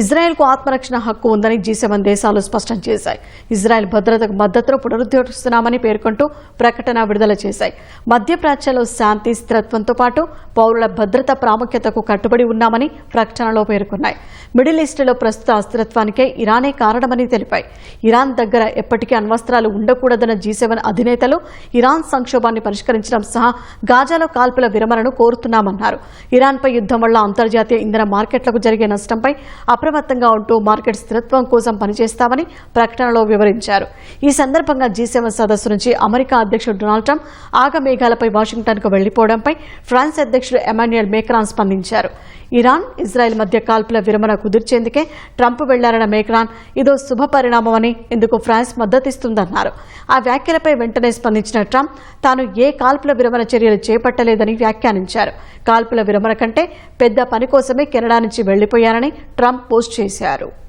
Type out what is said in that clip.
ఇజ్రాయెల్కు ఆత్మరక్షణ హక్కు ఉందని జీ సెవెన్ దేశాలు స్పష్టం చేశాయి. ఇజ్రాయెల్ భద్రతకు మద్దతును పునరుద్ధరిస్తున్నామని పేర్కొంటూ ప్రకటన విడుదల చేశాయి. మధ్యప్రాచ్యలో శాంతి స్థిరత్వంతో పాటు పౌరుల భద్రత ప్రాముఖ్యతకు కట్టుబడి ఉన్నామని ప్రకటనలో పేర్కొన్నాయి. మిడిల్ ఈస్టులో ప్రస్తుత అస్థిరత్వానికే ఇరానే కారణమని తెలిపాయి. ఇరాన్ దగ్గర ఎప్పటికీ అణ్వస్త్రాలు ఉండకూడదన్న జీ సెవెన్ అధినేతలు ఇరాన్ సంక్షోభాన్ని పరిష్కరించడం సహా గాజాలో కాల్పుల విరమణను కోరుతున్నామన్నారు. ఇరాన్పై యుద్ధం వల్ల అంతర్జాతీయ ఇంధన మార్కెట్లకు జరిగే నష్టంపై అప్రమత్తంగా ఉంటూ మార్కెట్ స్థిరత్వం కోసం పనిచేస్తామని ప్రకటనలో వివరించారు. ఈ సందర్భంగా జీ సెవెన్ సదస్సు నుంచి అమెరికా అధ్యక్షుడు డొనాల్డ్ ట్రంప్ ఆగమేఘాలపై వాషింగ్టన్కు వెళ్ళిపోవడంపై ఫ్రాన్స్ అధ్యక్షుడు ఎమాన్యుయల్ మేక్రాన్ స్పందించారు. ఇరాన్ ఇజ్రాయెల్ మధ్య కాల్పుల విరమణ కుదిర్చేందుకే ట్రంప్ వెళ్ళారన్న మేక్రాన్ ఇదో శుభ పరిణామమని ఇందుకు ఫ్రాన్స్ మద్దతిస్తుందన్నారు. ఆ వ్యాఖ్యలపై వెంటనే స్పందించిన ట్రంప్ తాను ఏ కాల్పుల విరమణ చర్యలు చేపట్టలేదని వ్యాఖ్యానించారు. కాల్పుల విరమణ కంటే పెద్ద పని కోసమే కెనడా నుంచి వెళ్ళిపోయారని ట్రంప్ పోస్ట్ చేశారు.